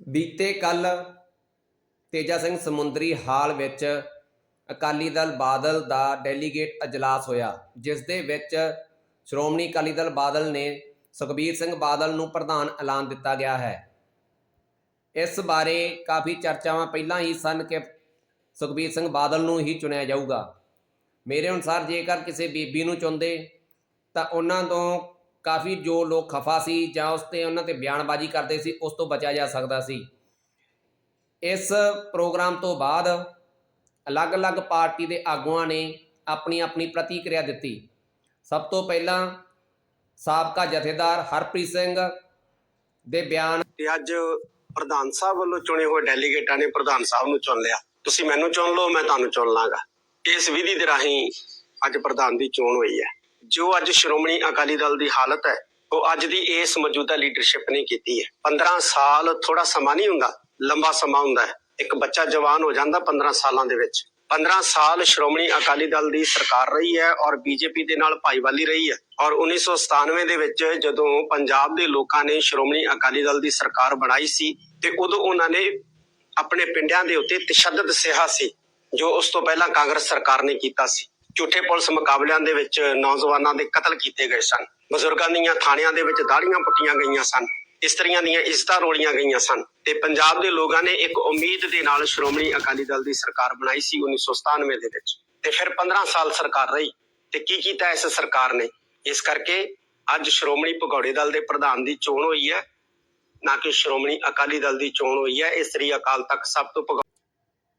ਬੀਤੇ ਕੱਲ ਤੇਜਾ ਸਿੰਘ ਸਮੁੰਦਰੀ ਹਾਲ ਵਿੱਚ ਅਕਾਲੀ ਦਲ ਬਾਦਲ ਦਾ ਡੈਲੀਗੇਟ ਅਜਲਾਸ ਹੋਇਆ, ਜਿਸ ਦੇ ਵਿੱਚ ਸ਼੍ਰੋਮਣੀ ਅਕਾਲੀ ਦਲ ਬਾਦਲ ਨੇ ਸੁਖਬੀਰ ਸਿੰਘ ਬਾਦਲ ਨੂੰ ਪ੍ਰਧਾਨ ਐਲਾਨ ਦਿੱਤਾ ਗਿਆ ਹੈ। ਇਸ ਬਾਰੇ ਕਾਫੀ ਚਰਚਾਵਾਂ ਪਹਿਲਾਂ ਹੀ ਸਨ ਕਿ ਸੁਖਬੀਰ ਸਿੰਘ ਬਾਦਲ ਨੂੰ ਹੀ ਚੁਣਿਆ ਜਾਊਗਾ। ਮੇਰੇ ਅਨੁਸਾਰ ਜੇਕਰ ਕਿਸੇ ਬੀਬੀ ਨੂੰ ਚੁਣਦੇ ਤਾਂ ਉਹਨਾਂ ਤੋਂ ਕਾਫੀ ਜੋ ਲੋਕ ਖਫਾ ਸੀ ਜਾਂ ਉਸ ਤੇ ਉਹਨਾਂ ਤੇ ਬਿਆਨਬਾਜ਼ੀ ਕਰਦੇ ਸੀ, ਉਸ ਤੋਂ ਬਚਿਆ ਜਾ ਸਕਦਾ ਸੀ। ਇਸ ਪ੍ਰੋਗਰਾਮ ਤੋਂ ਬਾਅਦ ਅਲੱਗ-ਅਲੱਗ ਪਾਰਟੀ ਦੇ ਆਗੂਆਂ ਨੇ ਆਪਣੀ ਆਪਣੀ ਪ੍ਰਤੀਕਿਰਿਆ ਦਿੱਤੀ। ਸਭ ਤੋਂ ਪਹਿਲਾਂ ਸਾਬਕਾ ਜਥੇਦਾਰ ਹਰਪ੍ਰੀਤ ਸਿੰਘ ਦੇ ਬਿਆਨ ਤੇ ਅੱਜ ਪ੍ਰਧਾਨ ਸਾਹਿਬ ਵੱਲੋਂ ਚੁਣੇ ਹੋਏ ਡੈਲੀਗੇਟਾਂ ਨੇ ਪ੍ਰਧਾਨ ਸਾਹਿਬ ਨੂੰ ਚੁਣ ਲਿਆ। ਤੁਸੀਂ ਮੈਨੂੰ ਚੁਣ ਲਓ, ਮੈਂ ਤੁਹਾਨੂੰ ਚੁਣ ਲਾਂਗਾ। ਇਸ ਵਿਧੀ ਦੇ ਰਾਹੀਂ ਅੱਜ ਪ੍ਰਧਾਨ ਦੀ ਚੋਣ ਹੋਈ ਹੈ। ਜੋ ਅੱਜ ਸ਼੍ਰੋਮਣੀ ਅਕਾਲੀ ਦਲ ਦੀ ਹਾਲਤ ਹੈ, ਉਹ ਅੱਜ ਦੀ ਇਸ ਮੌਜੂਦਾ ਲੀਡਰਸ਼ਿਪ ਨੇ ਕੀਤੀ ਹੈ। 15 ਸਾਲ ਥੋੜਾ ਸਮਾਂ ਨਹੀਂ ਹੁੰਦਾ, ਲੰਬਾ ਸਮਾਂ ਹੁੰਦਾ ਹੈ। ਇੱਕ ਬੱਚਾ ਜਵਾਨ ਹੋ ਜਾਂਦਾ 15 ਸਾਲਾਂ ਦੇ ਵਿੱਚ। 15 ਸਾਲ ਸ਼੍ਰੋਮਣੀ ਅਕਾਲੀ ਦਲ ਦੀ ਸਰਕਾਰ ਰਹੀ ਹੈ ਔਰ ਬੀਜੇਪੀ ਦੇ ਨਾਲ ਭਾਈਵਾਲੀ ਰਹੀ ਹੈ। ਔਰ 1997 ਦੇ ਵਿੱਚ ਜਦੋਂ ਪੰਜਾਬ ਦੇ ਲੋਕਾਂ ਨੇ ਸ਼੍ਰੋਮਣੀ ਅਕਾਲੀ ਦਲ ਦੀ ਸਰਕਾਰ ਬਣਾਈ ਸੀ, ਤੇ ਉਦੋਂ ਉਹਨਾਂ ਨੇ ਆਪਣੇ ਪਿੰਡਾਂ ਦੇ ਉੱਤੇ ਤਸ਼ੱਦਦ ਸਿਹਾ ਸੀ, ਜੋ ਉਸ ਤੋਂ ਪਹਿਲਾਂ ਕਾਂਗਰਸ ਸਰਕਾਰ ਨੇ ਕੀਤਾ ਸੀ। ਝੂਠੇ ਪੁਲਿਸ ਮੁਕਾਬਲਿਆਂ ਦੇ ਵਿੱਚ ਨੌਜਵਾਨਾਂ ਦੇ ਕਤਲ ਕੀਤੇ ਗਏ ਸਨ। ਬਜ਼ੁਰਗਾਂ ਦੀਆਂ ਥਾਣਿਆਂ ਦੇ ਵਿੱਚ ਦਾੜੀਆਂ ਪੁੱਟੀਆਂ ਗਈਆਂ ਸਨ। ਇਸਤਰੀਆਂ ਦੀਆਂ ਇੱਜ਼ਤਾਂ ਰੋਲੀਆਂ ਗਈਆਂ ਸਨ ਤੇ ਪੰਜਾਬ ਦੇ ਲੋਕਾਂ ਨੇ ਇੱਕ ਉਮੀਦ ਦੇ ਨਾਲ ਸ਼੍ਰੋਮਣੀ ਅਕਾਲੀ ਦਲ ਦੀ ਸਰਕਾਰ ਬਣਾਈ ਸੀ 1997 ਦੇ ਵਿੱਚ। ਤੇ ਫਿਰ 15 ਸਾਲ ਸਰਕਾਰ ਰਹੀ। ਤੇ ਕੀ ਕੀਤਾ ਇਸ ਸਰਕਾਰ ਨੇ? ਇਸ ਕਰਕੇ ਅੱਜ ਸ਼੍ਰੋਮਣੀ ਭਗੌੜੇ ਦਲ ਦੇ ਪ੍ਰਧਾਨ ਦੀ ਚੋਣ ਹੋਈ ਹੈ। ਨਾ ਕਿ ਸ਼੍ਰੋਮਣੀ ਅਕਾਲੀ ਦਲ ਦੀ ਚੋਣ ਹੋਈ ਹੈ। ਇਹ ਸ੍ਰੀ ਅਕਾਲ ਤਖਤ ਸਭ ਤੋਂ ਭਗੌ-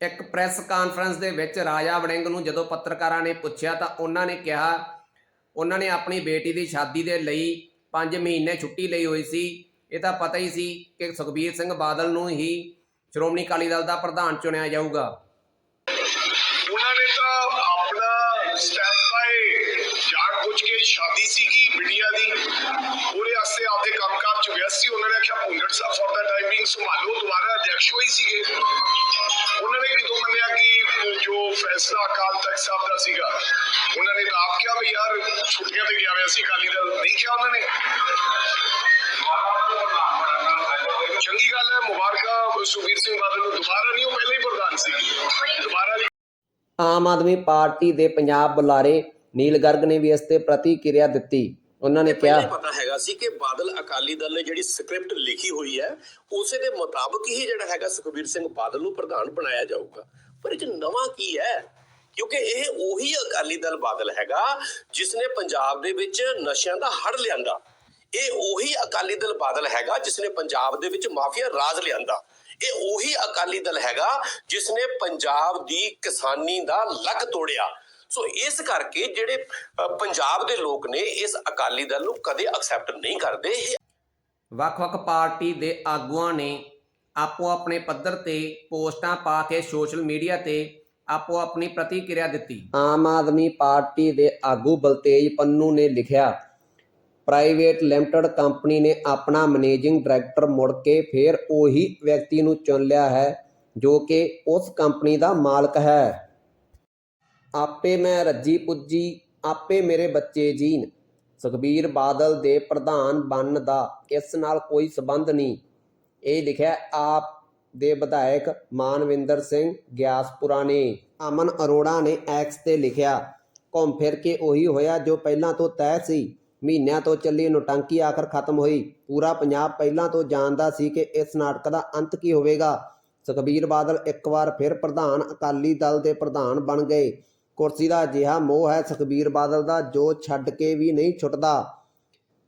ਇੱਕ ਪ੍ਰੈਸ ਕਾਨਫਰੰਸ ਦੇ ਵਿੱਚ ਰਾਜਾ ਵੜਿੰਗ ਨੂੰ ਜਦੋਂ ਪੱਤਰਕਾਰਾਂ ਨੇ ਪੁੱਛਿਆ ਤਾਂ ਉਹਨਾਂ ਨੇ ਕਿਹਾ, ਉਹਨਾਂ ਨੇ ਆਪਣੀ ਬੇਟੀ ਦੀ ਸ਼ਾਦੀ ਦੇ ਲਈ 5 ਮਹੀਨੇ ਛੁੱਟੀ ਲਈ ਹੋਈ ਸੀ। ਇਹ ਤਾਂ ਪਤਾ ਹੀ ਸੀ ਕਿ ਸੁਖਬੀਰ ਸਿੰਘ ਬਾਦਲ ਨੂੰ ਹੀ ਸ਼੍ਰੋਮਣੀ ਅਕਾਲੀ ਦਲ ਦਾ ਪ੍ਰਧਾਨ ਚੁਣਿਆ ਜਾਊਗਾ। ਉਹਨਾਂ ਨੇ ਤਾਂ ਆਪਣਾ ਜਾਣ ਸ਼ਾਦੀ ਸੀਗੀ ਮੀਡੀਆ ਦੀ। ਉਹਦੇ ਵਾਸਤੇ ਆਪਦੇ ਕੰਮਕਾਰ ਚ ਵਿਅਸਤ ਸੀ। ਉਹਨਾਂ ਨੇ ਆਖਿਆ ਪੁੰਗੜ ਸਾਹਿਬ ਫॉर ਦਾ ਟਾਈਮਿੰਗ ਸੰਭਾਲੋ, ਦੁਬਾਰਾ ਅਧਿਕਸ਼ ਹੋਈ ਸੀਗੇ। ਉਹਨਾਂ ਨੇ ਕਿਦੋਂ ਮੰਨਿਆ ਕਿ ਜੋ ਫੈਸਲਾ ਅਕਾਲ ਤਖਤ ਸਾਹਿਬ ਦਾ ਸੀਗਾ, ਉਹਨਾਂ ਨੇ ਤਾਂ ਆਪ ਕਿਹਾ ਵੀ ਯਾਰ, ਛੁੱਟੀਆਂ ਤੇ ਗਿਆ ਹੋਇਆ ਸੀ, ਅਕਾਲੀ ਦਲ। ਨਹੀਂ ਕਿਹਾ ਉਹਨਾਂ ਨੇ। ਚੰਗੀ ਗੱਲ ਹੈ, ਮੁਬਾਰਕਾਂ, ਸੁਖਬੀਰ ਸਿੰਘ ਬਾਦਲ ਨੂੰ। ਦੁਬਾਰਾ ਨਹੀਂ, ਉਹ ਪਹਿਲੇ ਹੀ ਪ੍ਰਧਾਨ ਸੀ ਦੁਬਾਰਾ ਆਮ ਆਦਮੀ ਪਾਰਟੀ ਦੇ ਪੰਜਾਬ ਬੁਲਾਰੇ ਨੀਲ ਗਰਗ ਨੇ ਵੀ ਇਸ ਤੇ ਪ੍ਰਤੀਕਿਰਿਆ ਦਿੱਤੀ। ਉਹਨਾਂ ਨੇ ਕਿਹਾ ਪਤਾ ਹੈਗਾ ਸੀ ਕਿ ਬਾਦਲ ਅਕਾਲੀ ਦਲ ਨੇ ਜਿਹੜੀ ਸਕ੍ਰਿਪਟ ਲਿਖੀ ਹੋਈ ਹੈ ਉਸੇ ਦੇ ਮੁਤਾਬਕ ਹੀ ਜਿਹੜਾ ਹੈਗਾ ਸੁਖਬੀਰ ਸਿੰਘ ਬਾਦਲ ਨੂੰ ਪ੍ਰਧਾਨ ਬਣਾਇਆ ਜਾਊਗਾ। ਪਰ ਇਹ 'ਚ ਨਵਾਂ ਕੀ ਹੈ? ਕਿਉਂਕਿ ਇਹ ਉਹੀ ਅਕਾਲੀ ਦਲ ਬਾਦਲ ਹੈਗਾ ਜਿਸ ਨੇ ਪੰਜਾਬ ਦੇ ਵਿੱਚ ਨਸ਼ਿਆਂ ਦਾ ਹੜ ਲਿਆਂਦਾ। ਇਹ ਉਹੀ ਅਕਾਲੀ ਦਲ ਬਾਦਲ ਹੈਗਾ ਜਿਸ ਨੇ ਪੰਜਾਬ ਦੇ ਵਿੱਚ ਮਾਫੀਆ ਰਾਜ ਲਿਆਂਦਾ। ਇਹ ਉਹੀ ਅਕਾਲੀ ਦਲ ਹੈਗਾ ਜਿਸ ਨੇ ਪੰਜਾਬ ਦੀ ਕਿਸਾਨੀ ਦਾ ਲੱਕ ਤੋੜਿਆ। ਸੋ ਇਸ ਕਰਕੇ ਜਿਹੜੇ ਪੰਜਾਬ ਦੇ ਲੋਕ ਨੇ ਇਸ ਅਕਾਲੀ ਦਲ ਨੂੰ ਕਦੇ ਐਕਸੈਪਟ ਨਹੀਂ ਕਰਦੇ। ਇਹ ਵੱਖ-ਵੱਖ ਪਾਰਟੀ ਦੇ ਆਗੂਆਂ ਨੇ ਆਪੋ ਆਪਣੇ ਪੱਧਰ ਤੇ ਪੋਸਟਾਂ ਪਾ ਕੇ ਸੋਸ਼ਲ ਮੀਡੀਆ ਤੇ ਆਪੋ ਆਪਣੀ ਪ੍ਰਤੀਕਿਰਿਆ ਦਿੱਤੀ। ਆਮ ਆਦਮੀ ਪਾਰਟੀ ਦੇ ਆਗੂ ਬਲਤੇਜ ਪੰਨੂ ਨੇ ਲਿਖਿਆ ਪ੍ਰਾਈਵੇਟ ਲਿਮਟਿਡ ਕੰਪਨੀ ਨੇ ਆਪਣਾ ਮੈਨੇਜਿੰਗ ਡਾਇਰੈਕਟਰ ਮੁੜ ਕੇ ਫੇਰ ਉਹੀ ਵਿਅਕਤੀ ਨੂੰ ਚੁਣ ਲਿਆ ਹੈ ਜੋ ਕਿ ਉਸ ਕੰਪਨੀ ਦਾ ਮਾਲਕ ਹੈ। ਆਪੇ ਮੈਂ ਰੱਜੀ ਪੁੱਜੀ, ਆਪੇ ਮੇਰੇ ਬੱਚੇ ਜੀਨ। ਸੁਖਬੀਰ ਬਾਦਲ ਦੇ ਪ੍ਰਧਾਨ ਬਣਨ ਦਾ ਇਸ ਨਾਲ ਕੋਈ ਸਬੰਧ ਨਹੀਂ। ਇਹ ਲਿਖਿਆ ਆਪ ਦੇ ਵਿਧਾਇਕ ਮਾਨਵਿੰਦਰ ਸਿੰਘ ਗਿਆਸਪੁਰਾ ਨੇ। ਅਮਨ ਅਰੋੜਾ ਨੇ ਐਕਸ ਤੇ ਲਿਖਿਆ, ਘੁੰਮ ਫਿਰ ਕੇ ਉਹੀ ਹੋਇਆ ਜੋ ਪਹਿਲਾਂ ਤੋਂ ਤੈਅ ਸੀ। ਮਹੀਨਿਆਂ ਤੋਂ ਚੱਲੀ ਨੋਟੰਕੀ ਆਖਰ ਖਤਮ ਹੋਈ। ਪੂਰਾ ਪੰਜਾਬ ਪਹਿਲਾਂ ਤੋਂ ਜਾਣਦਾ ਸੀ ਕਿ ਇਸ ਨਾਟਕ ਦਾ ਅੰਤ ਕੀ ਹੋਵੇਗਾ। ਸੁਖਬੀਰ ਬਾਦਲ ਇੱਕ ਵਾਰ ਫਿਰ ਪ੍ਰਧਾਨ ਅਕਾਲੀ ਦਲ ਦੇ ਪ੍ਰਧਾਨ ਬਣ ਗਏ। ਕੁਰਸੀ ਦਾ ਅਜਿਹਾ ਮੋਹ ਹੈ, ਸੁਖਬੀਰ ਬਾਦਲ ਦਾ ਜੋ ਛੱਡ ਕੇ ਵੀ ਨਹੀਂ ਛੁੱਟਦਾ।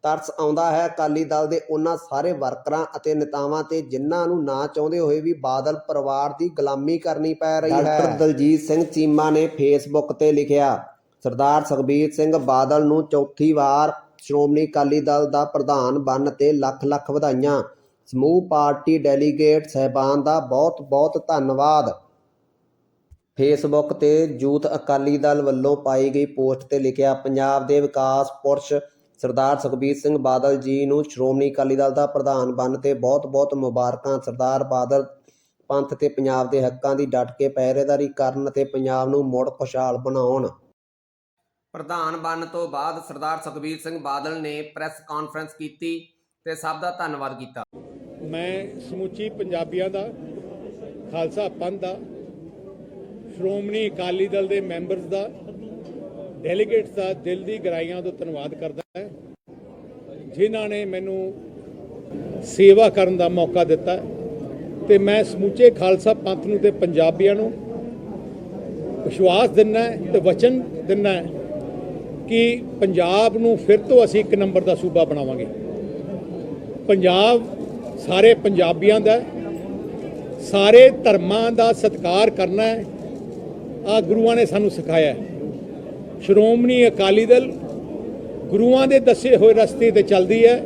ਤਰਸ ਆਉਂਦਾ ਹੈ, ਅਕਾਲੀ ਦਲ ਦੇ ਉਹਨਾਂ ਸਾਰੇ ਵਰਕਰਾਂ ਅਤੇ ਨੇਤਾਵਾਂ ਤੇ ਜਿਨ੍ਹਾਂ ਨੂੰ ਨਾ ਚਾਹੁੰਦੇ ਹੋਏ ਵੀ ਬਾਦਲ ਪਰਿਵਾਰ ਦੀ ਗੁਲਾਮੀ ਕਰਨੀ ਪੈ ਰਹੀ ਹੈ। ਡਾਕਟਰ ਦਲਜੀਤ ਸਿੰਘ ਚੀਮਾ ਨੇ ਫੇਸਬੁੱਕ ਤੇ ਲਿਖਿਆ, ਸਰਦਾਰ ਸੁਖਬੀਰ ਸਿੰਘ ਬਾਦਲ ਨੂੰ ਚੌਥੀ ਵਾਰ ਸ਼੍ਰੋਮਣੀ ਅਕਾਲੀ ਦਲ ਦਾ ਪ੍ਰਧਾਨ ਬਣਨ ਤੇ ਲੱਖ ਲੱਖ ਵਧਾਈਆਂ। ਸਮੂਹ ਪਾਰਟੀ ਡੈਲੀਗੇਟ ਸਹਿਬਾਨ ਦਾ ਬਹੁਤ ਬਹੁਤ ਧੰਨਵਾਦ। ਫੇਸਬੁੱਕ ਤੇ ਯੂਥ ਅਕਾਲੀ ਦਲ ਵੱਲੋਂ ਪਾਈ ਗਈ ਪੋਸਟ ਤੇ ਲਿਖਿਆ ਪੰਜਾਬ ਦੇ ਵਿਕਾਸ ਪੁਰਸ਼ ਸਰਦਾਰ ਸੁਖਬੀਰ ਸਿੰਘ ਬਾਦਲ ਜੀ ਨੂੰ ਸ਼੍ਰੋਮਣੀ ਅਕਾਲੀ ਦਲ ਦਾ ਪ੍ਰਧਾਨ ਬਣਨ ਤੇ ਬਹੁਤ-ਬਹੁਤ ਮੁਬਾਰਕਾਂ। ਸਰਦਾਰ ਬਾਦਲ ਪੰਥ ਤੇ ਪੰਜਾਬ ਦੇ ਹੱਕਾਂ ਦੀ ਡਟ ਕੇ ਪਹਿਰੇਦਾਰੀ ਕਰਨ ਤੇ ਪੰਜਾਬ ਨੂੰ ਮੁੜ ਖੁਸ਼ਹਾਲ ਬਣਾਉਣ। ਪ੍ਰਧਾਨ ਬਣਨ ਤੋਂ ਬਾਅਦ ਸਰਦਾਰ ਸੁਖਬੀਰ ਸਿੰਘ ਬਾਦਲ ਨੇ ਪ੍ਰੈਸ ਕਾਨਫਰੰਸ ਕੀਤੀ ਤੇ ਸਭ ਦਾ ਧੰਨਵਾਦ ਕੀਤਾ। ਮੈਂ ਸਮੁੱਚੀ ਪੰਜਾਬੀਆਂ ਦਾ ਖਾਲਸਾ ਪੰਥ ਦਾ ਸ਼੍ਰੋਮਣੀ ਅਕਾਲੀ ਦਲ ਦੇ ਮੈਂਬਰਸ ਦਾ, ਡੈਲੀਗੇਟਸ ਦਾ ਦਿਲ ਦੀ ਗਹਿਰਾਈਆਂ ਤੋਂ ਧੰਨਵਾਦ ਕਰਦਾ ਹਾਂ। ਜਿਨ੍ਹਾਂ ਨੇ ਮੈਨੂੰ ਸੇਵਾ ਕਰਨ ਦਾ ਮੌਕਾ ਦਿੱਤਾ। ਤੇ ਮੈਂ ਸਮੁੱਚੇ ਖਾਲਸਾ ਪੰਥ ਨੂੰ ਤੇ ਪੰਜਾਬੀਆਂ ਨੂੰ ਵਿਸ਼ਵਾਸ ਦਿੰਦਾ ਹੈ ਤੇ ਵਚਨ ਦਿੰਦਾ ਕਿ ਪੰਜਾਬ ਨੂੰ ਫਿਰ ਤੋਂ ਅਸੀਂ ਇੱਕ ਨੰਬਰ ਦਾ ਸੂਬਾ ਬਣਾਵਾਂਗੇ। ਪੰਜਾਬ ਸਾਰੇ ਪੰਜਾਬੀਆਂ ਦਾ ਸਾਰੇ ਧਰਮਾਂ ਦਾ ਸਤਿਕਾਰ ਕਰਨਾ ਹੈ ਆ ਗੁਰੂਆਂ ਨੇ ਸਾਨੂੰ ਸਿਖਾਇਆ ਸ਼੍ਰੋਮਣੀ ਅਕਾਲੀ ਦਲ ਗੁਰੂਆਂ ਦੇ ਦੱਸੇ ਹੋਏ ਰਸਤੇ ਤੇ ਚੱਲਦੀ ਹੈ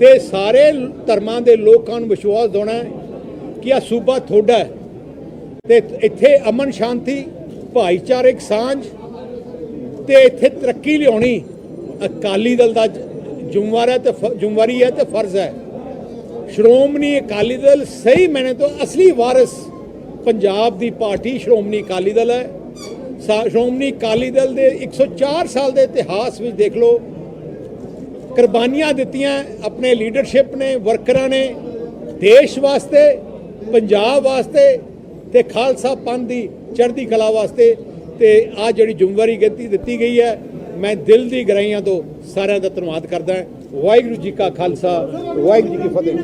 ਤੇ ਸਾਰੇ ਧਰਮਾਂ ਦੇ ਲੋਕਾਂ ਨੂੰ ਵਿਸ਼ਵਾਸ ਦਿਵਾਉਣਾ ਕਿ ਆ ਸੂਬਾ ਤੁਹਾਡਾ ਹੈ। ਤੇ ਇੱਥੇ ਅਮਨ ਸ਼ਾਂਤੀ ਭਾਈਚਾਰਕ ਸਾਂਝ ਤੇ ਇੱਥੇ ਤਰੱਕੀ ਲਿਆਉਣੀ ਅਕਾਲੀ ਦਲ ਦਾ ਜ- ਜ਼ਿੰਮੇਵਾਰ ਹੈ ਤੇ ਫ- ਜ਼ਿੰਮੇਵਾਰੀ ਹੈ ਤੇ ਫਰਜ਼ ਹੈ। ਸ਼੍ਰੋਮਣੀ ਅਕਾਲੀ ਦਲ ਸਹੀ ਮੈਨੇ ਤੋਂ ਅਸਲੀ ਵਾਰਿਸ ਪੰਜਾਬ ਦੀ ਪਾਰਟੀ ਸ਼੍ਰੋਮਣੀ ਅਕਾਲੀ ਦਲ ਹੈ। ਸਾ- ਸ਼੍ਰੋਮਣੀ ਅਕਾਲੀ ਦਲ ਦੇ 104 ਸਾਲ ਦੇ ਇਤਿਹਾਸ ਵਿੱਚ ਦੇਖ ਲਓ, ਕੁਰਬਾਨੀਆਂ ਦਿੱਤੀਆਂ ਆਪਣੇ ਲੀਡਰਸ਼ਿਪ ਨੇ, ਵਰਕਰਾਂ ਨੇ, ਦੇਸ਼ ਵਾਸਤੇ, ਪੰਜਾਬ ਵਾਸਤੇ ਤੇ ਖਾਲਸਾ ਪੰਥ ਦੀ ਚੜ੍ਹਦੀ ਕਲਾ ਵਾਸਤੇ ਤੇ ਆ ਜਿਹੜੀ ਜ਼ਿੰਮੇਵਾਰੀ ਦਿੱਤੀ ਦਿੱਤੀ ਗਈ ਹੈ, ਮੈਂ ਦਿਲ ਦੀ ਗਹਿਰਾਈਆਂ ਤੋਂ ਸਾਰਿਆਂ ਦਾ ਧੰਨਵਾਦ ਕਰਦਾ ਵਾਹਿਗੁਰੂ ਜੀ ਕਾ ਖਾਲਸਾ, ਵਾਹਿਗੁਰੂ ਜੀ ਕੀ ਫਤਿਹ।